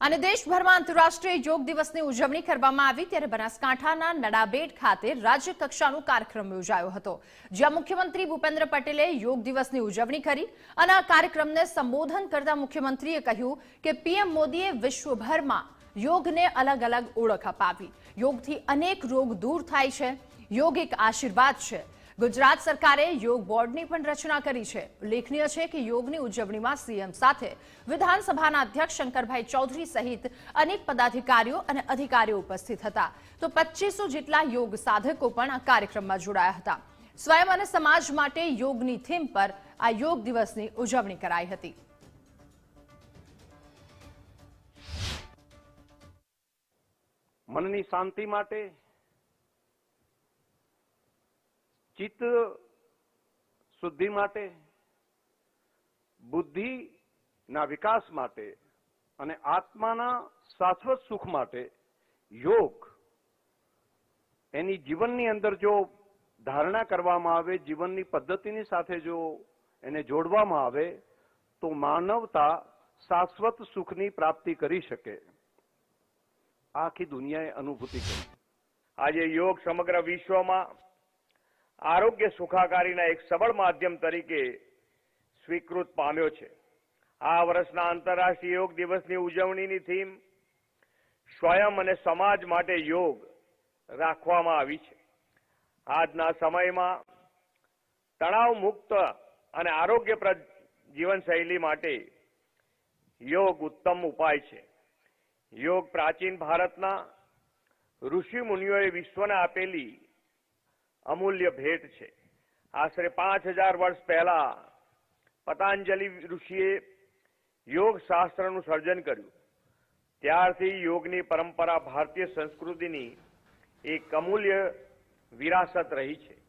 અને દેશભરમાં આંતરરાષ્ટ્રીય યોગ દિવસની ઉજવણી કરવામાં આવી ત્યારે બનાસકાંઠાના નડાબેટ ખાતે રાજ્ય કક્ષાનો કાર્યક્રમ યોજાયો હતો, જ્યાં મુખ્યમંત્રી ભૂપેન્દ્ર પટેલે યોગ દિવસની ઉજવણી કરી અને આ કાર્યક્રમને સંબોધન કરતા મુખ્યમંત્રીએ કહ્યું કે પીએમ મોદીએ વિશ્વભરમાં યોગને અલગ અલગ ઓળખ અપાવી. યોગથી અનેક રોગ દૂર થાય છે. યોગ એક આશીર્વાદ છે. ગુજરાત સરકારે યોગ બોર્ડની પણ રચના કરી છે. ઉલ્લેખનીય છે કે યોગની ઉજવણીમાં સીએમ સાથે વિધાનસભાના અધ્યક્ષ શંકરભાઈ ચૌધરી સહિત અનેક પદાધિકારીઓ અને અધિકારીઓ ઉપસ્થિત હતા. તો પચીસો જેટલા યોગ સાધકો પણ આ કાર્યક્રમમાં જોડાયા હતા. સ્વયં અને સમાજ માટે યોગની થીમ પર આ યોગ દિવસની ઉજવણી કરાઈ હતી. મનની શાંતિ માટે ચિત્ત શુદ્ધિ માટે, બુદ્ધિના વિકાસ માટે અને આત્માના શાશ્વત સુખ માટે યોગ, એની જીવનની અંદર જો ધારણા કરવામાં આવે, જીવનની પદ્ધતિની સાથે જો એને જોડવામાં આવે, તો માનવતા શાશ્વત સુખની પ્રાપ્તિ કરી શકે. આખી દુનિયાએ અનુભૂતિ કરી. આજે યોગ સમગ્ર વિશ્વમાં આરોગ્ય સુખાકારીના એક સબળ માધ્યમ તરીકે સ્વીકૃત પામ્યો છે. આ વર્ષના આંતરરાષ્ટ્રીય યોગ દિવસની ઉજવણીની થીમ સ્વયં અને સમાજ માટે યોગ રાખવામાં આવી છે. આજના સમયમાં તણાવ મુક્ત અને આરોગ્યપ્રદ જીવનશૈલી માટે યોગ ઉત્તમ ઉપાય છે. યોગ પ્રાચીન ભારતના ઋષિ મુનિઓએ વિશ્વને આપેલી અમૂલ્ય ભેટ છે. આશરે પાંચ હજાર વર્ષ પહેલા પતંજલિ ઋષિએ યોગ શાસ્ત્રનું સર્જન કર્યું. ત્યારથી યોગની પરંપરા ભારતીય સંસ્કૃતિની એક અમૂલ્ય વિરાસત રહી છે.